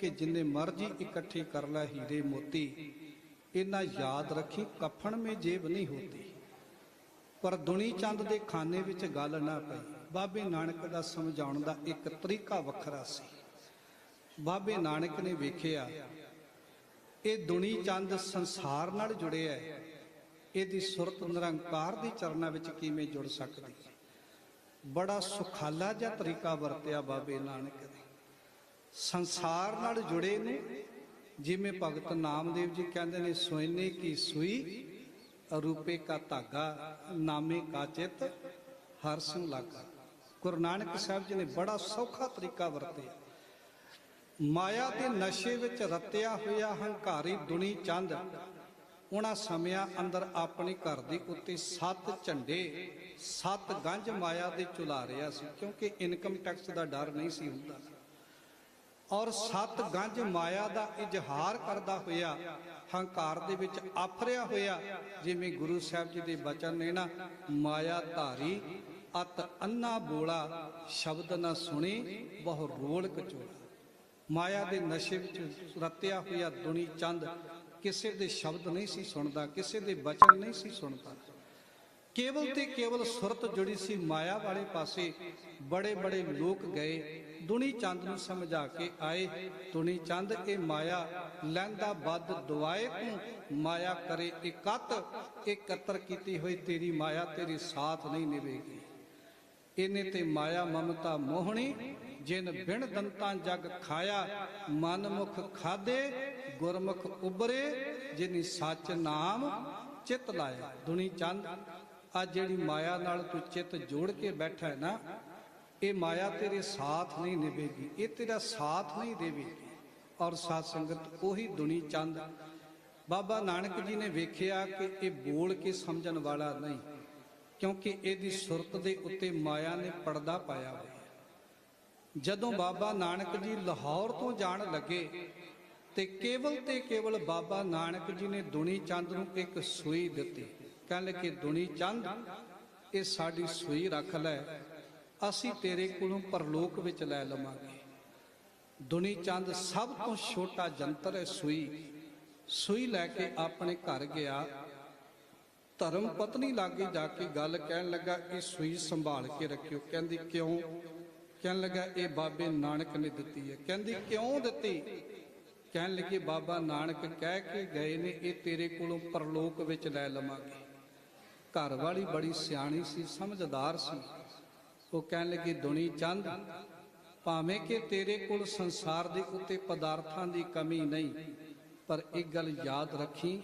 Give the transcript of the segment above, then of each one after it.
ਕਿ ਜਿੰਨੇ ਮਰਜ਼ੀ ਇਕੱਠੇ ਕਰ ਲੈ ਹੀਰੇ ਮੋਤੀ, ਇਹਨਾਂ ਯਾਦ ਰੱਖੀ, ਕਫਨ ਮੇ ਜੇਬ ਨਹੀਂ ਹੋਤੀ। ਪਰ ਦੁਨੀ ਚੰਦ ਦੇ ਖਾਨੇ ਵਿੱਚ ਗੱਲ ਨਾ ਪਈ। ਬਾਬੇ ਨਾਨਕ ਦਾ ਸਮਝਾਉਣ ਦਾ ਇੱਕ ਤਰੀਕਾ ਵੱਖਰਾ ਸੀ। ਬਾਬੇ ਨਾਨਕ ਨੇ ਵੇਖਿਆ, ਇਹ ਦੁਨੀ ਚੰਦ ਸੰਸਾਰ ਨਾਲ ਜੁੜਿਆ ਹੈ ਇਹਦੀ ਸੁਰਤ ਨਿਰੰਕਾਰ ਦੀ ਚਰਨਾਂ ਵਿੱਚ ਕਿਵੇਂ ਜੁੜ ਸਕਦੀ? ਬੜਾ ਸੁਖਾਲਾ ਜਿਹਾ ਤਰੀਕਾ ਵਰਤਿਆ ਬਾਬੇ ਨਾਨਕ ਨੇ। ਸੰਸਾਰ ਨਾਲ ਜੁੜੇ ਨੇ, ਜਿਵੇਂ ਭਗਤ ਨਾਮਦੇਵ ਜੀ ਕਹਿੰਦੇ ਨੇ, ਸੋਇਨੇ ਕੀ ਸੂਈ ਰੂਪੇ ਕਾ ਧਾਗਾ, ਨਾਮੇ ਕਾ ਚਿਤ, ਹਰ ਸਿੰਘ ਲਾਗਾ। ਗੁਰੂ ਨਾਨਕ ਸਾਹਿਬ ਜੀ ਨੇ ਬੜਾ ਸੌਖਾ ਤਰੀਕਾ ਵਰਤਿਆ। ਮਾਇਆ ਦੇ ਨਸ਼ੇ ਵਿੱਚ ਰਤਿਆ ਹੋਇਆ ਹੰਕਾਰੀ ਦੁਨੀ ਚੰਦ, ਉਹਨਾਂ ਸਮਿਆਂ ਅੰਦਰ ਆਪਣੇ ਘਰ ਦੇ ਉੱਤੇ ਸੱਤ ਝੰਡੇ, ਸੱਤ ਗੰਜ ਮਾਇਆ ਦੇ ਚੁਲਾ ਰਿਹਾ ਸੀ, ਕਿਉਂਕਿ ਇਨਕਮ ਟੈਕਸ ਦਾ ਡਰ ਨਹੀਂ ਸੀ ਹੁੰਦਾ। ਔਰ ਸੱਤ ਗੰਜ ਮਾਇਆ ਦਾ ਇਜ਼ਹਾਰ ਕਰਦਾ ਹੋਇਆ, ਹੰਕਾਰ ਦੇ ਵਿੱਚ ਆਫਰਿਆ ਹੋਇਆ, ਜਿਵੇਂ ਗੁਰੂ ਸਾਹਿਬ ਜੀ ਦੇ ਬਚਨ ਨੇ ਨਾ, ਮਾਇਆ ਧਾਰੀ, ਅਤ ਅੰਨਾ ਬੋਲਾ, ਸ਼ਬਦ ਨਾ ਸੁਣੀ, ਬਹੁ ਰੋਲ ਕਚੋਲਾ ਮਾਇਆ ਦੇ ਨਸ਼ੇ ਵਿੱਚ ਰਤਿਆ ਹੋਇਆ ਦੁਨੀ ਚੰਦ, ਕਿਸੇ ਦੇ ਸ਼ਬਦ ਨਹੀਂ ਸੀ ਸੁਣਦਾ, ਕਿਸੇ ਦੇ ਬਚਨ ਨਹੀਂ ਸੀ ਸੁਣਦਾ। ਕੇਵਲ ਤੇ ਕੇਵਲ ਸੁਰਤ ਜੁੜੀ ਸੀ ਮਾਇਆ ਵਾਲੇ ਪਾਸੇ, ਬੜੇ ਬੜੇ ਲੋਕ ਗਏ, ਦੁਨੀ ਚੰਦ ਨੂੰ ਸਮਝਾ ਕੇ ਆਏ, ਦੁਨੀ ਚੰਦ ਇਹ ਮਾਇਆ ਲੈਂਦਾ ਵੱਧ ਦਵਾਏ ਤੂੰ ਮਾਇਆ ਕਰੇ ਇਕੱਤ, ਇਕੱਤਰ ਕੀਤੀ ਹੋਈ ਤੇਰੀ ਮਾਇਆ ਤੇਰੀ ਸਾਥ ਨਹੀਂ ਨਿਭੇਗੀ ਇਹਨੇ ਤੇ ਮਾਇਆ ਮਮਤਾ ਮੋਹਣੀ, ਜਿਨ ਬਿਨ ਦੰਤਾਂ ਜਗ ਖਾਇਆ ਮਨ ਮੁਖ ਖਾਦੇ, ਗੁਰਮੁਖ ਉਬਰੇ ਜਿਨੀ ਸੱਚ ਨਾਮ ਚਿਤ ਲਾਇਆ। ਦੁਨੀ ਚੰਦ ਆ ਜਿਹੜੀ ਮਾਇਆ ਨਾਲ ਤੂੰ ਚਿੱਤ ਜੋੜ ਕੇ ਬੈਠਾ ਹੈ ਨਾ, ਇਹ ਮਾਇਆ ਤੇਰੇ ਸਾਥ ਨਹੀਂ ਨਿਭੇਗੀ, ਇਹ ਤੇਰਾ ਸਾਥ ਨਹੀਂ ਦੇਵੇਗੀ। ਔਰ ਸਾਧ ਸੰਗਤ, ਉਹੀ ਦੁਨੀ ਚੰਦ। ਬਾਬਾ ਨਾਨਕ ਜੀ ਨੇ ਵੇਖਿਆ ਕਿ ਇਹ ਬੋਲ ਕੇ ਸਮਝਣ ਵਾਲਾ ਨਹੀਂ, ਕਿਉਂਕਿ ਇਹਦੀ ਸੁਰਤ ਦੇ ਉੱਤੇ ਮਾਇਆ ਨੇ ਪਰਦਾ ਪਾਇਆ ਹੋਇਆ ਜਦੋਂ ਬਾਬਾ ਨਾਨਕ ਜੀ ਲਾਹੌਰ ਤੋਂ ਜਾਣ ਲੱਗੇ, ਤੇ ਕੇਵਲ ਤੇ ਕੇਵਲ ਬਾਬਾ ਨਾਨਕ ਜੀ ਨੇ ਦੁਨੀ ਚੰਦ ਨੂੰ ਇੱਕ ਸੂਈ ਦਿੱਤੀ। ਕਹਿਣ ਲੱਗੇ, ਦੁਨੀ ਚੰਦ, ਇਹ ਸਾਡੀ ਸੂਈ ਰੱਖ ਲੈ, ਅਸੀਂ ਤੇਰੇ ਕੋਲੋਂ ਪਰਲੋਕ ਵਿੱਚ ਲੈ ਲਵਾਂਗੇ। ਦੁਨੀ ਚੰਦ ਸਭ ਤੋਂ ਛੋਟਾ ਜੰਤਰ ਹੈ ਸੂਈ। ਸੂਈ ਲੈ ਕੇ ਆਪਣੇ ਘਰ ਗਿਆ। ਧਰਮ ਪਤਨੀ ਲਾਗੇ ਜਾ ਕੇ ਗੱਲ ਕਹਿਣ ਲੱਗਾ, ਇਹ ਸੂਈ ਸੰਭਾਲ ਕੇ ਰੱਖਿਓ। ਕਹਿੰਦੀ, ਕਿਉਂ? ਕਹਿਣ ਲੱਗਾ, ਇਹ ਬਾਬੇ ਨਾਨਕ ਨੇ ਦਿੱਤੀ ਹੈ। ਕਹਿੰਦੀ, ਕਿਉਂ ਦਿੱਤੀ? ਕਹਿਣ ਲੱਗੇ, ਬਾਬਾ ਨਾਨਕ ਕਹਿ ਕੇ ਗਏ ਨੇ, ਇਹ ਤੇਰੇ ਕੋਲੋਂ ਪਰਲੋਕ ਵਿੱਚ ਲੈ ਲਵਾਂਗੇ। ਘਰ ਵਾਲੀ ਬੜੀ ਸਿਆਣੀ ਸੀ, ਸਮਝਦਾਰ ਸੀ। ਉਹ ਕਹਿਣ ਲੱਗੀ, ਦੁਨੀ ਚੰਦ, ਭਾਵੇਂ ਕਿ ਤੇਰੇ ਕੋਲ ਸੰਸਾਰ ਦੇ ਉੱਤੇ ਪਦਾਰਥਾਂ ਦੀ ਕਮੀ ਨਹੀਂ, ਪਰ ਇੱਕ ਗੱਲ ਯਾਦ ਰੱਖੀ,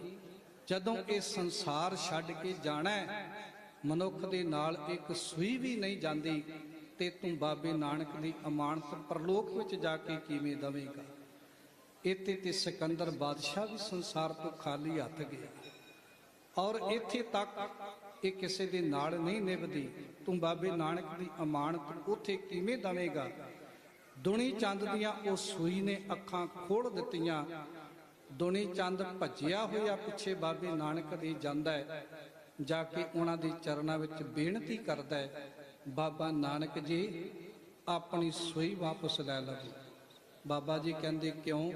ਜਦੋਂ ਇਹ ਸੰਸਾਰ ਛੱਡ ਕੇ ਜਾਣਾ ਮਨੁੱਖ ਦੇ ਨਾਲ ਇੱਕ ਸੂਈ ਵੀ ਨਹੀਂ ਜਾਂਦੀ, ਤੇ ਤੂੰ ਬਾਬੇ ਨਾਨਕ ਦੀ ਅਮਾਨਤ ਪ੍ਰਲੋਕ ਵਿੱਚ ਜਾ ਕੇ ਕਿਵੇਂ ਦਵੇਂਗਾ? ਇੱਥੇ ਤੇ ਸਿਕੰਦਰ ਬਾਦਸ਼ਾਹ ਵੀ ਸੰਸਾਰ ਤੋਂ ਖਾਲੀ ਹੱਥ ਗਿਆ। ਔਰ ਇੱਥੇ ਤੱਕ ਇਹ ਕਿਸੇ ਦੇ ਨਾਲ ਨਹੀਂ ਨਿਭਦੀ। ਤੂੰ ਬਾਬੇ ਨਾਨਕ ਦੀ ਅਮਾਨਤ ਉੱਥੇ ਕਿਵੇਂ ਦਵੇਂਗਾ? ਦੁਨੀ ਚੰਦ ਦੀਆਂ ਉਹ ਸੂਈ ਨੇ ਅੱਖਾਂ ਖੋਲ ਦਿੱਤੀਆਂ। ਦੁਨੀ ਚੰਦ ਭੱਜਿਆ ਹੋਇਆ ਪਿੱਛੇ ਬਾਬੇ ਨਾਨਕ ਦੇ ਜਾਂਦਾ ਹੈ। ਜਾ ਕੇ ਉਹਨਾਂ ਦੇ ਚਰਨਾਂ ਵਿੱਚ ਬੇਨਤੀ ਕਰਦਾ ਹੈ, ਬਾਬਾ ਨਾਨਕ ਜੀ, ਆਪਣੀ ਸੂਈ ਵਾਪਸ ਲੈ ਲਵੋ। ਬਾਬਾ ਜੀ ਕਹਿੰਦੇ, ਕਿਉਂ?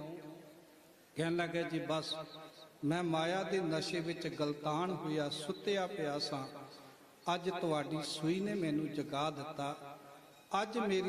ਕਹਿਣ ਲੱਗੇ, ਜੀ ਬਸ ਮੈਂ ਮਾਇਆ ਦੇ ਨਸ਼ੇ ਵਿੱਚ ਗਲਤਾਨ ਹੋਇਆ, ਸੁੱਤਿਆ ਪਿਆ ਸਾਂ। ਅੱਜ ਤੁਹਾਡੀ ਸੂਈ ਨੇ ਮੈਨੂੰ ਜਗਾ ਦਿੱਤਾ। ਅੱਜ ਮੇਰੀ